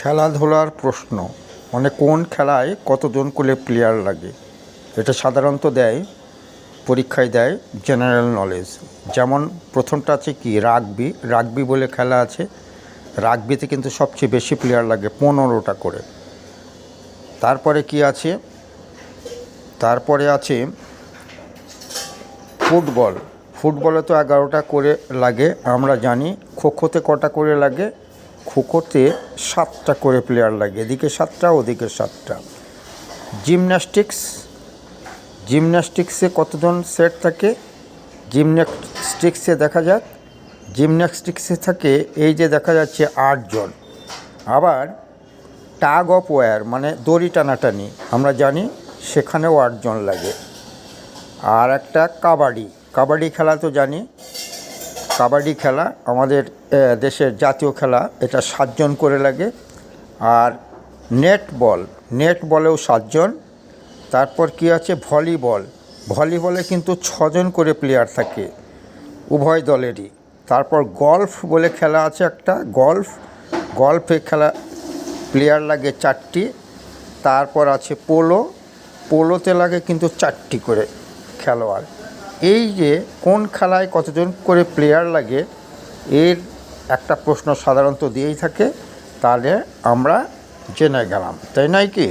খেলাধুলার প্রশ্ন। মানে কোন খেলায় কতজন করে প্লেয়ার লাগে? এটা সাধারণত দেয়, পরীক্ষায় দেয় জেনারেল নলেজ যেমন প্রথমটা আছে কি রাগবি রাগবি বলে খেলা আছে। রাগবিতে কিন্তু সবচেয়ে বেশি প্লেয়ার লাগে পনেরোটা করে। তারপরে কি আছে? তারপরে আছে ফুটবল। ফুটবলে তো এগারোটা করে লাগে, আমরা জানি। খোখোতে কটা করে লাগে? খোখোতে সাতটা করে প্লেয়ার লাগে, এদিকে সাতটা, ওদিকে সাতটা। জিমন্যাস্টিক্স জিমন্যাস্টিক্সে কতজন সেট থাকে? জিমন্যাস্টিক্সে দেখা যাক। জিমন্যাস্টিক্সে থাকে, এই যে দেখা যাচ্ছে আটজন। আবার টাগ অফ ওয়্যার মানে দড়ি টানাটানি, আমরা জানি সেখানেও আটজন লাগে। আর একটা কাবাডি কাবাডি খেলা তো জানি কাবাডি খেলা, আমাদের দেশের জাতীয় খেলা, এটা সাতজন করে লাগে। আর নেট বল নেট বলেও সাতজন। তারপর কি আছে? ভলিবল। ভলিবলে কিন্তু ছজন করে প্লেয়ার থাকে উভয় দলেরই। তারপর গলফ বলে খেলা আছে একটা গলফ গলফে খেলা প্লেয়ার লাগে চারটি। তারপর আছে পোলো পোলোতে লাগে কিন্তু চারটি করে খেলোয়াড়। এই যে কোন খেলায় কতজন করে প্লেয়ার লাগে, এর একটা প্রশ্ন সাধারণত দিয়েই থাকে। তাহলে আমরা জেনে গেলাম, তাই নয় কি?